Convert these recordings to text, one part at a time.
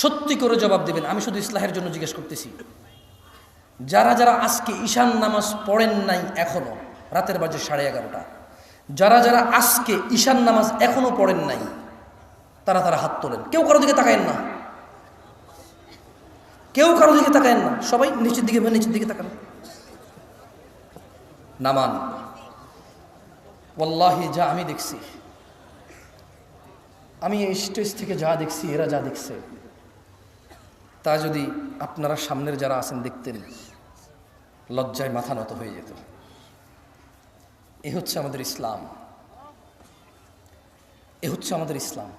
সত্যি করে জবাব দেবেন। আমি শুধু ইসলাহের জন্য জিজ্ঞেস করতেছি। যারা যারা আজকে ঈশান নামাজ পড়েন নাই এখনও, রাতের বাজে সাড়ে এগারোটা, যারা যারা আজকে ঈশান নামাজ এখনও পড়েন নাই, তারা তারা হাত তোলেন। কেউ কারও দিকে তাকায়েন না। কেউ কারও দিকে তাকায়েন না। সবাই নিচের দিকে নিচের দিকে তাকান। নামান। ওল্লাহি যা আমি দেখছি। আমি এই স্টেজ থেকে যা দেখছি, এরা যা দেখছে। তা যদি আপনারা সামনের যারা আছেন দেখতেন লজ্জায় মাথা নত হয়ে যেত। এ হচ্ছে আমাদের ইসলাম। এ হচ্ছে আমাদের ইসলাম।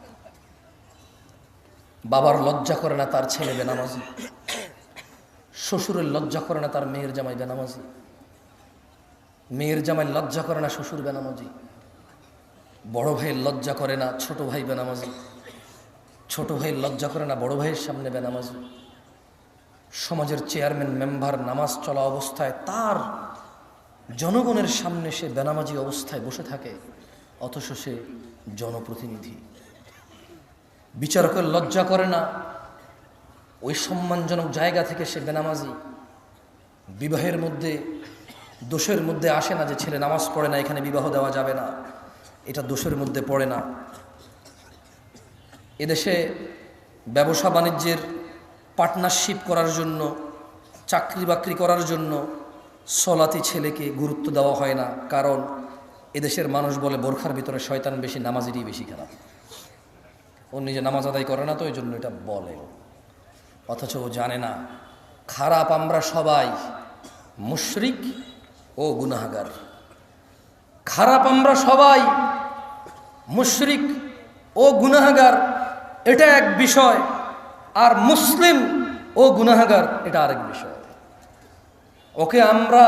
বাবার লজ্জা করে না তার ছেলে বেনামাজি। শ্বশুরের লজ্জা করে না তার মেয়ের জামাই বেনামাজি। মেয়ের জামাই লজ্জা করে না শ্বশুর বেনামাজি। বড় ভাইয়ের লজ্জা করে না ছোট ভাই বেনামাজি। ছোট ভাইয়ের লজ্জা করে না বড় ভাইয়ের সামনে বেনামাজি। সমাজের চেয়ারম্যান, মেম্বার, নামাজ চলা অবস্থায় তার জনগণের সামনে সে বেনামাজি অবস্থায় বসে থাকে, অথচ সে জনপ্রতিনিধি। বিচারকের লজ্জা করে না, ওই সম্মানজনক জায়গা থেকে সে বেনামাজি। বিবাহের মধ্যে, দোষের মধ্যে আসে না যে ছেলে নামাজ পড়ে না, এখানে বিবাহ দেওয়া যাবে না। এটা দোষের মধ্যে পড়ে না। এদেশে ব্যবসা বাণিজ্যের পার্টনারশিপ করার জন্য, চাকরি বাকরি করার জন্য সলাতি ছেলেকে গুরুত্ব দেওয়া হয় না। কারণ এদেশের মানুষ বলে, বোরখার ভিতরে শয়তান বেশি, নামাজেরই বেশি খারাপ। ও নিজে নামাজ আদায় করে না তো, এই জন্য এটা বলে। অথচ ও জানে না, খারাপ আমরা সবাই, মুশরিক ও গুনাহাগার। খারাপ আমরা সবাই, মুশরিক ও গুনাহাগার, এটা এক বিষয়। আর মুসলিম ও গুনাহাগার, এটা আরেক বিষয়। ওকে আমরা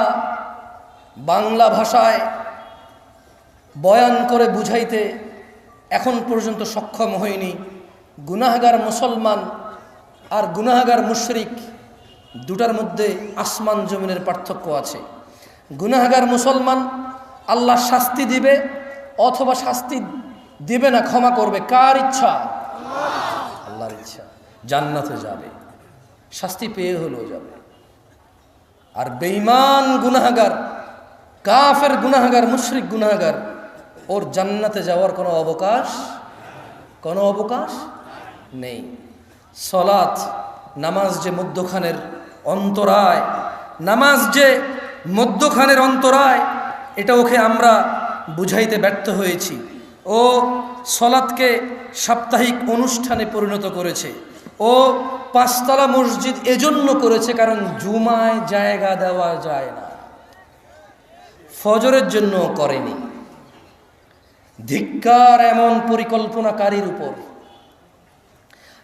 বাংলা ভাষায় বয়ান করে বুঝাইতে এখন পর্যন্ত সক্ষম হয়নি গুনাহাগার মুসলমান আর গুনাহাগার মুশরিক দুটার মধ্যে আসমান জমিনের পার্থক্য আছে। গুনাহাগার মুসলমান আল্লাহ শাস্তি দিবে অথবা শাস্তি দিবে না, ক্ষমা করবে। কার ইচ্ছা? আল্লাহর ইচ্ছা। জান্নাতে যাবে। শাস্তি পেয়ে হলেও যাবে। আর বেঈমান গুনাহাগার, কাফের গুনাহাগার, মুশরিক গুনাহাগার, ওর জান্নাতে যাওয়ার কোনো অবকাশ কোনো অবকাশ নেই। সলাৎ, নামাজ যে মধ্যখানের অন্তরায়, নামাজ যে মধ্যখানের অন্তরায়, এটা ওকে আমরা বুঝাইতে ব্যর্থ হয়েছি। ও সলাৎকে সাপ্তাহিক অনুষ্ঠানে পরিণত করেছে। ও পাঁচতলা মসজিদ এজন্য করেছে কারণ জুমায় জায়গা দেওয়া যায় না। ফজরের জন্য করেনি। ধিক্কার এমন পরিকল্পনাকারীর উপর।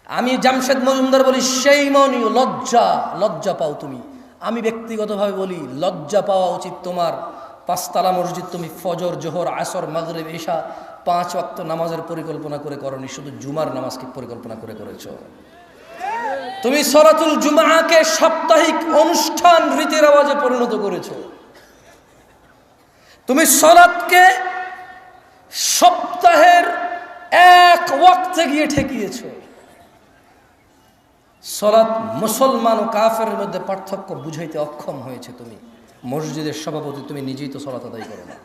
আমি জামশেদ মজুমদার বলি, সেই মনীয় লজ্জা লজ্জা পাও তুমি। আমি ব্যক্তিগতভাবে বলি, লজ্জা পাওয়া উচিত তোমার। পাঁচতলা মসজিদ তুমি ফজর, জোহর, আসর, মাগরেব এশা পাঁচ ওয়াক্ত নামাজের পরিকল্পনা করে করনি, শুধু জুমার নামাজকে পরিকল্পনা করে করেছ। তুমি সরাতুল জুমাকে সাপ্তাহিক অনুষ্ঠান রীতির আওয়াজে পরিণত করেছ। তুমি সলাৎকে সপ্তাহের এক ওয়াক্তে গিয়ে ঠেকিয়েছ। সলাৎ মুসলমান ও কাফের মধ্যে পার্থক্য বুঝাইতে অক্ষম হয়েছে তুমি। মসজিদের সভাপতি তুমি নিজেই তো সলাৎ আদায় করো না।